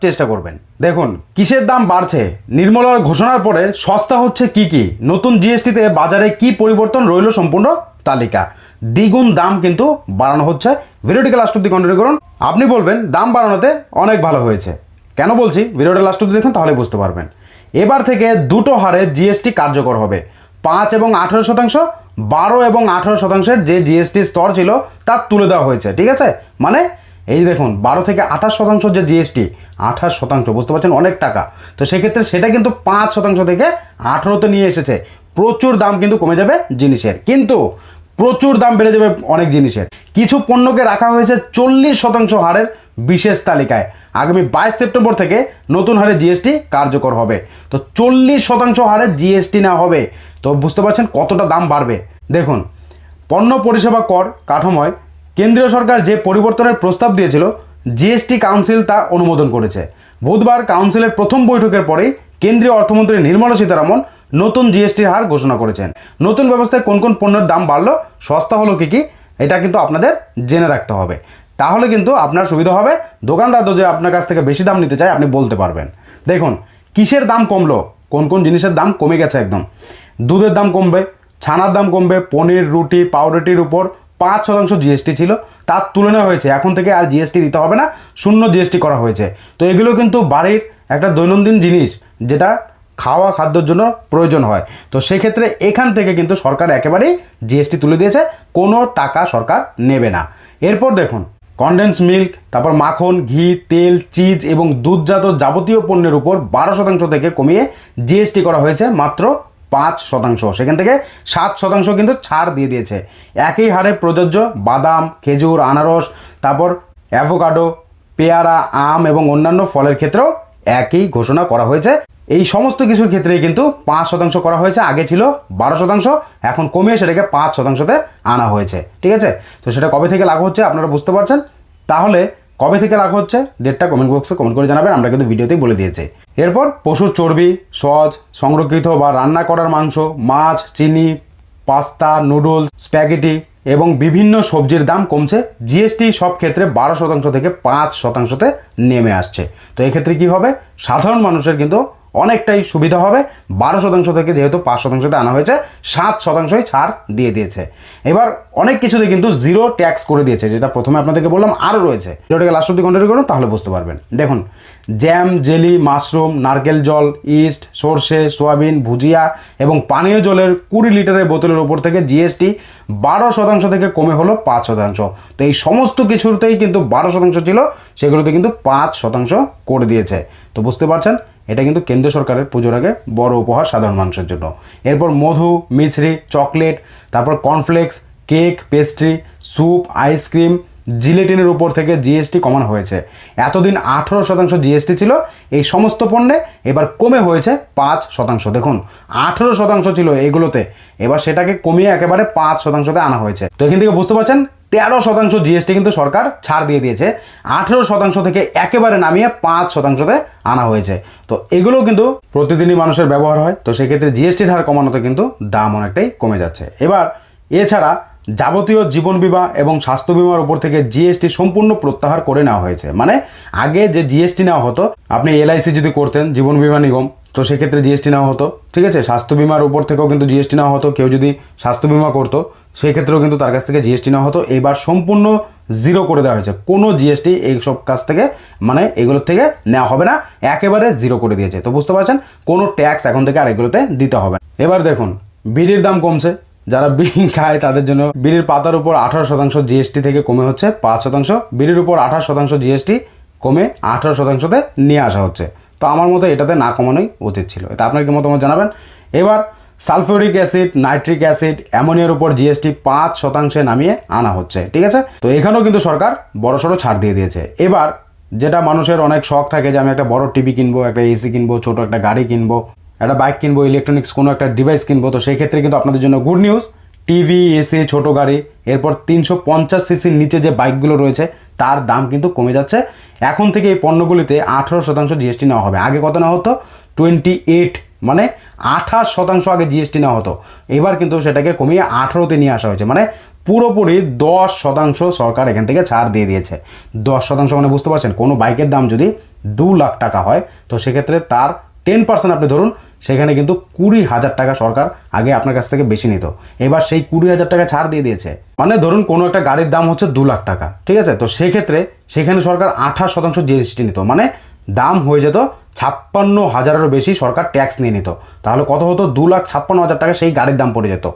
চেষ্টা করবেন। দেখুন, কিসের দাম বাড়ছে? নির্মলার ঘোষণার পরে সস্তা হচ্ছে কি কি? নতুন জিএসটিতে বাজারে কি পরিবর্তন রইল সম্পূর্ণ তালিকা। দ্বিগুণ দাম কিন্তু বাড়ানো হচ্ছে। ভিডিওটিকে লাস্ট অব্দি কন্টিনিউ করুন। আপনি বলবেন, দাম বাড়ানোতে অনেক ভালো হয়েছে। কেন বলছি? ভিডিওটা লাস্ট অব্দি দেখুন, তাহলে বুঝতে পারবেন। এবার থেকে দুটো হারে জিএসটি কার্যকর হবে। পাঁচ এবং আঠেরো শতাংশ, বারো এবং আঠেরো শতাংশের যে জিএসটি স্তর ছিল তা তুলে দেওয়া হয়েছে। ঠিক আছে? মানে এই দেখুন, বারো থেকে আঠাশ শতাংশ যে জিএসটি আঠাশ শতাংশ, বুঝতে পারছেন? অনেক টাকা। তো সেক্ষেত্রে সেটা কিন্তু পাঁচ শতাংশ থেকে আঠেরোতে নিয়ে এসেছে। প্রচুর দাম কিন্তু কমে যাবে জিনিসের। কিন্তু প্রচুর দাম বেড়ে যাবে অনেক জিনিসের। কিছু পণ্যকে রাখা হয়েছে চল্লিশ শতাংশ হারের বিশেষ তালিকায়। আগামী বাইশ সেপ্টেম্বর থেকে নতুন হারে জিএসটি কার্যকর হবে। তো চল্লিশ শতাংশ হারে জিএসটি না হবে। তো বুঝতে পারছেন কতটা দাম বাড়বে? দেখুন, পণ্য পরিষেবা কর কাঠামোয় কেন্দ্রীয় সরকার যে পরিবর্তনের প্রস্তাব দিয়েছিল জিএসটি কাউন্সিল তা অনুমোদন করেছে। বুধবার কাউন্সিলের প্রথম বৈঠকের পরেই কেন্দ্রীয় অর্থমন্ত্রী নির্মলা সীতারামন নতুন জিএসটির হার ঘোষণা করেছেন। নতুন ব্যবস্থায় কোন কোন পণ্যের দাম বাড়লো, সস্তা হলো কি কি, এটা কিন্তু আপনাদের জেনে রাখতে হবে। তাহলে কিন্তু আপনার সুবিধা হবে, দোকানদার যদি আপনার কাছ থেকে বেশি দাম নিতে চায়, আপনি বলতে পারবেন। দেখুন, কিসের দাম কমলো, কোন কোন জিনিসের দাম কমে গেছে একদম। দুধের দাম কমবে, ছানার দাম কমবে, পনির, রুটি, পাউরুটির উপর পাঁচ শতাংশ জিএসটি ছিল, তার তুলনা হয়েছে। এখন থেকে আর জিএসটি দিতে হবে না, শূন্য জিএসটি করা হয়েছে। তো এগুলো কিন্তু বাড়ির একটা দৈনন্দিন জিনিস, যেটা খাওয়া খাদ্যর জন্য প্রয়োজন হয়। তো সেক্ষেত্রে এখান থেকে কিন্তু সরকার একেবারেই জিএসটি তুলে দিয়েছে, কোনো টাকা সরকার নেবে না। এরপর দেখুন কনডেন্স মিল্ক তারপর মাখন, ঘি, তেল চিজ এবং দুধজাত যাবতীয় পণ্যের উপর বারো শতাংশ থেকে কমিয়ে জিএসটি করা হয়েছে মাত্র পাঁচ শতাংশ। সেখান থেকে সাত শতাংশ কিন্তু ছাড় দিয়ে দিয়েছে। একই হারে প্রযোজ্য বাদাম, খেজুর, আনারস, তারপর অ্যাভোকাডো, পেয়ারা, আম এবং অন্যান্য ফলের ক্ষেত্রেও একই ঘোষণা করা হয়েছে। এই সমস্ত কিছুর ক্ষেত্রেই কিন্তু পাঁচ শতাংশ করা হয়েছে। আগে ছিল বারো শতাংশ, এখন কমিয়ে সেটাকে পাঁচ শতাংশতে আনা হয়েছে। ঠিক আছে? তো সেটা কবে থেকে লাগু হচ্ছে আপনারা বুঝতে পারছেন? তাহলে কবে থেকে রাখা হচ্ছে? ডেটটা কমেন্ট বক্সে কমেন্ট করে জানাবেন, আমরা কিন্তু ভিডিওতেই বলে দিয়েছি। এরপর পশুর চর্বি, সজ, সংরক্ষিত বা রান্না করার মাংস, মাছ, চিনি, পাস্তা, নুডলস, স্প্যাগেটি এবং বিভিন্ন সবজির দাম কমছে। জিএসটি সব ক্ষেত্রে বারো শতাংশ থেকে পাঁচ শতাংশতে নেমে আসছে। তো এক্ষেত্রে কি হবে? সাধারণ মানুষের কিন্তু অনেকটাই সুবিধা হবে। বারো শতাংশ থেকে যেহেতু পাঁচ শতাংশতে আনা হয়েছে, সাত শতাংশই ছাড় দিয়ে দিয়েছে। এবার অনেক কিছুতে কিন্তু জিরো ট্যাক্স করে দিয়েছে, যেটা প্রথমে আপনাদেরকে বললাম আরও রয়েছে। ভিডিওটাকে লাস্ট অব্দি কন্টিনিউ করুন, তাহলে বুঝতে পারবেন। দেখুন জ্যাম জেলি মাশরুম নারকেল জল ইস্ট সর্ষে, সোয়াবিন, ভুজিয়া এবং পানীয় জলের কুড়ি লিটারের বোতলের ওপর থেকে জিএসটি বারো শতাংশ থেকে কমে হলো পাঁচ শতাংশ। তো এই সমস্ত কিছুতেই কিন্তু বারো শতাংশ ছিল, সেগুলোতে কিন্তু পাঁচ শতাংশ করে দিয়েছে। তো বুঝতে পারছেন? এটা কিন্তু কেন্দ্র সরকারের পুজোর আগে বড় উপহার সাধারণ মানুষের জন্য। এরপর মধু, মিছরি, চকলেট, তারপর cornflakes cake pastry soup ice cream জিলেটিনের উপর থেকে জিএসটি কমানো হয়েছে। এতদিন আঠেরো শতাংশ জিএসটি ছিল, এই সমস্ত পণ্যে এবার কমে হয়েছে পাঁচ শতাংশ। দেখুন, আঠেরো শতাংশ ছিল এগুলোতে, এবার সেটাকে কমিয়ে একেবারে পাঁচ শতাংশতে আনা হয়েছে। তো এখান থেকে বুঝতে পারছেন তেরো শতাংশ জিএসটি কিন্তু সরকার ছাড় দিয়ে দিয়েছে। আঠেরো শতাংশ থেকে একেবারে নামিয়ে পাঁচ শতাংশতে আনা হয়েছে। তো এগুলো কিন্তু প্রতিদিনই মানুষের ব্যবহার হয়। তো সেক্ষেত্রে জিএসটির হার কমানোতে কিন্তু দাম অনেকটাই কমে যাচ্ছে। এবার এছাড়া যাবতীয় জীবন বিমা এবং স্বাস্থ্য বিমার উপর থেকে জিএসটি সম্পূর্ণ প্রত্যাহার করে নেওয়া হয়েছে। মানে আগে যে জিএসটি নেওয়া হতো, আপনি এলআইসি যদি করতেন, জীবন বিমা নিগম, তো সেক্ষেত্রে জিএসটি নেওয়া হতো। ঠিক আছে? স্বাস্থ্য বিমার উপর থেকেও কিন্তু জিএসটি নেওয়া হতো। কেউ যদি স্বাস্থ্য বিমা করতো সেক্ষেত্রেও কিন্তু তার কাছ থেকে জিএসটি নেওয়া হতো। এবার সম্পূর্ণ জিরো করে দেওয়া হয়েছে। কোনো জিএসটি এইসব কাছ থেকে মানে এগুলোর থেকে নেওয়া হবে না। একেবারে জিরো করে দিয়েছে। তো বুঝতে পারছেন? কোনো ট্যাক্স এখন থেকে আর এগুলোতে দিতে হবে এবার দেখুন, বিড়ির দাম কমছে। যারা বিড়ি খায়, তাদের জন্য বিড়ির পাতার উপর আঠারো শতাংশ জিএসটি থেকে কমে হচ্ছে। পাঁচ শতাংশ। বিড়ির উপর আঠারো শতাংশ জিএসটি কমে আঠারো শতাংশতে নিয়ে আসা হচ্ছে। তো আমার মতে এটাতে না কমানোই উচিত ছিল। এটা আপনার কি মতামত জানাবেন? এবার সালফিউরিক অ্যাসিড, নাইট্রিক অ্যাসিড, অ্যামোনিয়ার উপর জিএসটি পাঁচ শতাংশে নামিয়ে আনা হচ্ছে, ঠিক আছে? তো এখানেও কিন্তু সরকার বড়সড় ছাড় দিয়ে দিয়েছে। এবার যেটা মানুষের অনেক শখ থাকে যে আমি একটা বড় টিভি কিনবো, একটা এসি কিনবো, ছোট একটা গাড়ি কিনবো, একটা বাইক কিনবো ইলেকট্রনিক্স কোনো একটা ডিভাইস কিনবো, তো সেই ক্ষেত্রে কিন্তু আপনাদের জন্য গুড নিউজ টিভি এসি ছোট গাড়ি, এরপর তিনশো পঞ্চাশ সিসির নিচে যে বাইকগুলো রয়েছে, তার দাম কিন্তু কমে যাচ্ছে। এখন থেকে এই পণ্যগুলিতে আঠারো শতাংশ জিএসটি নেওয়া হবে। আগে কত নেওয়া হতো? টোয়েন্টি এইট মানে আঠাশ শতাংশ আগে জিএসটি নেওয়া হতো। এবার কিন্তু সেটাকে কমিয়ে আঠারোতে নিয়ে আসা হয়েছে। মানে পুরোপুরি দশ শতাংশ সরকার এখান থেকে ছাড় দিয়ে দিয়েছে। দশ শতাংশ মানে বুঝতে পারছেন? কোনো বাইকের দাম যদি দু লাখ টাকা হয়, তো সেক্ষেত্রে তার টেন পার্সেন্ট আপনি ধরুন, সেখানে কিন্তু কুড়ি হাজার টাকা সরকার আগে আপনার কাছ থেকে বেশি নিত। এবার সেই কুড়ি হাজার টাকা ছাড় দিয়ে দিয়েছে। মানে ধরুন কোনো একটা গাড়ির দাম হচ্ছে দু লাখ টাকা, ঠিক আছে? তো সেক্ষেত্রে সেখানে সরকার আঠাশ শতাংশ জিএসটি নিত। মানে দাম হয়ে যেত ছাপ্পান্ন হাজারেরও বেশি সরকার ট্যাক্স নিয়ে নিত। তাহলে কত হতো? দু লাখ ছাপ্পান্ন হাজার টাকা সেই গাড়ির দাম পড়ে যেত।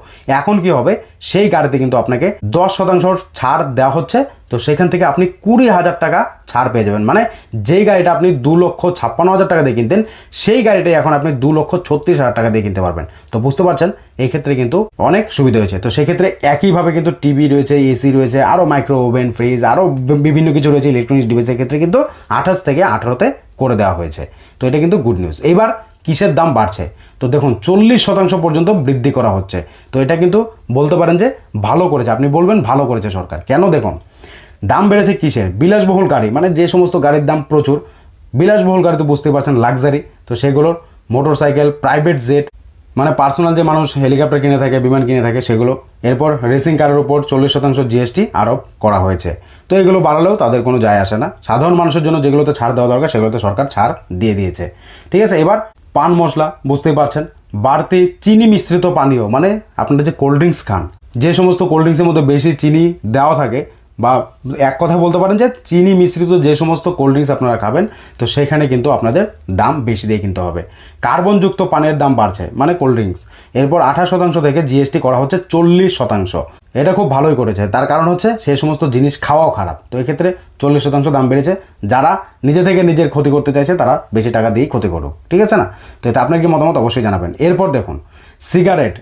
এখন কি হবে? সেই গাড়িতে কিন্তু আপনাকে দশ শতাংশ ছাড় দেওয়া হচ্ছে। তো সেখান থেকে আপনি কুড়ি হাজার টাকা ছাড় পেয়ে যাবেন। মানে যেই গাড়িটা আপনি দু লক্ষ ছাপ্পান্ন হাজার টাকা দিয়ে কিনতেন, সেই গাড়িটাই এখন আপনি দু লক্ষ ছত্রিশ হাজার টাকা দিয়ে কিনতে পারবেন। তো বুঝতে পারছেন? এই ক্ষেত্রে কিন্তু অনেক সুবিধা হয়েছে। তো সেক্ষেত্রে একইভাবে কিন্তু টিভি রয়েছে এসি রয়েছে আরও মাইক্রো ওভেন ফ্রিজ আরও বিভিন্ন কিছু রয়েছে ইলেকট্রনিক্স ডিভাইসের ক্ষেত্রে কিন্তু আঠাশ থেকে আঠারোতে করে দেওয়া হয়েছে। তো এটা কিন্তু গুড নিউজ এইবার কিসের দাম বাড়ছে? তো দেখুন, চল্লিশ শতাংশ পর্যন্ত বৃদ্ধি করা হচ্ছে। তো এটা কিন্তু বলতে পারেন যে ভালো করেছে। আপনি বলবেন ভালো করেছে সরকার। কেন দেখুন, দাম বেড়েছে কিসের? বিলাসবহুল গাড়ি। মানে যে সমস্ত গাড়ির দাম প্রচুর, বিলাসবহুল গাড়ি তো বুঝতে পারছেন লাক্সারি তো সেগুলোর মোটর সাইকেল প্রাইভেট জেট মানে পার্সোনাল যে মানুষ হেলিকপ্টার কিনে থাকে, বিমান কিনে থাকে, সেগুলো। এরপর রেসিং কারের উপর চল্লিশ শতাংশ জিএসটি আরোপ করা হয়েছে। তো এগুলো বাড়ালেও তাদের কোনো যায় আসে না। সাধারণ মানুষের জন্য যেগুলোতে ছাড় দেওয়া দরকার, সেগুলোতে সরকার ছাড় দিয়ে দিয়েছে। ঠিক আছে, এবার পান মশলা, বুঝতেই পারছেন। বাড়তি চিনি মিশ্রিত পানীয় মানে আপনারা যে কোল্ড ড্রিঙ্কস খান, যে সমস্ত কোল্ড ড্রিঙ্কসের মধ্যে বেশি চিনি দেওয়া থাকে বা এক কথা বলতে পারেন যে চিনি মিশ্রিত যে সমস্ত কোল্ড ড্রিঙ্কস আপনারা খাবেন, তো সেখানে কিন্তু আপনাদের দাম বেশি দিয়ে কিনতে হবে। কার্বনযুক্ত পানের দাম বাড়ছে মানে কোল্ড ড্রিঙ্কস এরপর আঠাশ শতাংশ থেকে জিএসটি করা হচ্ছে চল্লিশ শতাংশ। এটা খুব ভালোই করেছে, তার কারণ হচ্ছে সেই সমস্ত জিনিস খাওয়াও খারাপ। তো এক্ষেত্রে চল্লিশ শতাংশ দাম বেড়েছে। যারা নিজে থেকে নিজের ক্ষতি করতে চাইছে, তারা বেশি টাকা দিয়েই ক্ষতি করুক, ঠিক আছে না? তো এতে আপনার কি মতামত? অবশ্যই জানাবেন। এরপর দেখুন সিগারেট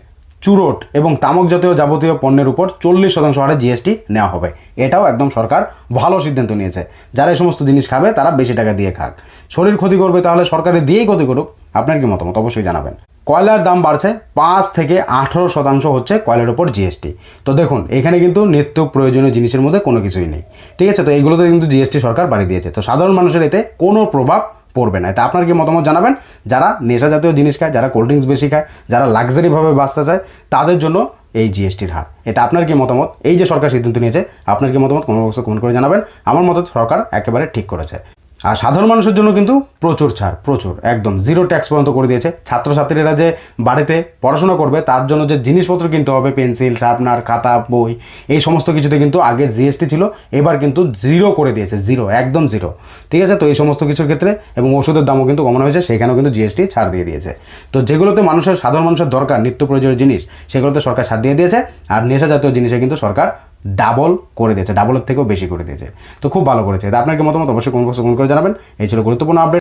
চুরোট এবং তামাক জাতীয় যাবতীয় পণ্যের উপর চল্লিশ শতাংশ হারে জিএসটি নেওয়া হবে। এটাও একদম সরকার ভালো সিদ্ধান্ত নিয়েছে। যারা এই সমস্ত জিনিস খাবে, তারা বেশি টাকা দিয়ে খাক। শরীর ক্ষতি করবে তাহলে সরকারের দিয়েই ক্ষতি করুক। আপনার কি মতামত? অবশ্যই জানাবেন। কয়লার দাম বাড়ছে, পাঁচ থেকে আঠেরো শতাংশ হচ্ছে কয়লার উপর জিএসটি তো দেখুন, এখানে কিন্তু নিত্য প্রয়োজনীয় জিনিসের মধ্যে কোনো কিছুই নেই। ঠিক আছে, তো এইগুলোতে কিন্তু জিএসটি সরকার বাড়িয়ে দিয়েছে। তো সাধারণ মানুষের এতে কোনো প্রভাব পড়বে না। এতে আপনার কি মতামত জানাবেন? যারা নেশা জাতীয় জিনিস খায়, যারা কোল্ড ড্রিঙ্কস বেশি খায়, যারা লাক্সারিভাবে বাঁচতে চায়, তাদের জন্য এই জিএসটির হার। এটা আপনার কি মতামত? এই যে সরকার সিদ্ধান্ত নিয়েছে, আপনার কি মতামত? কোনো বক্সে কমেন্ট করে জানাবেন। আমার মতো সরকার একেবারে ঠিক করেছে। আর সাধারণ মানুষের জন্য কিন্তু প্রচুর ছাড়, প্রচুর। একদম জিরো ট্যাক্স পর্যন্ত করে দিয়েছে। ছাত্রছাত্রীরা যে বাড়িতে পড়াশোনা করবে, তার জন্য যে জিনিসপত্র কিনতে হবে, পেন্সিল, শার্পনার, খাতা, বই, এই সমস্ত কিছুতে কিন্তু আগে জিএসটি ছিল, এবার কিন্তু জিরো করে দিয়েছে জিরো একদম জিরো ঠিক আছে? তো এই সমস্ত কিছুর ক্ষেত্রে এবং ওষুধের দামও কিন্তু কমানো হয়েছে, সেখানেও কিন্তু জিএসটি ছাড় দিয়ে দিয়েছে। তো যেগুলোতে মানুষের, সাধারণ মানুষের দরকার নিত্য প্রয়োজনীয় জিনিস, সেগুলোতে সরকার ছাড় দিয়ে দিয়েছে, আর নেশা জাতীয় জিনিসে কিন্তু সরকার ডাবল করে দিয়েছে ডাবলের থেকেও বেশি করে দিয়েছে। তো খুব ভালো করেছে। আপনাকে মতামত? অবশ্যই কোন কমেন্ট করে জানাবেন। এই ছিল গুরুত্বপূর্ণ আপডেট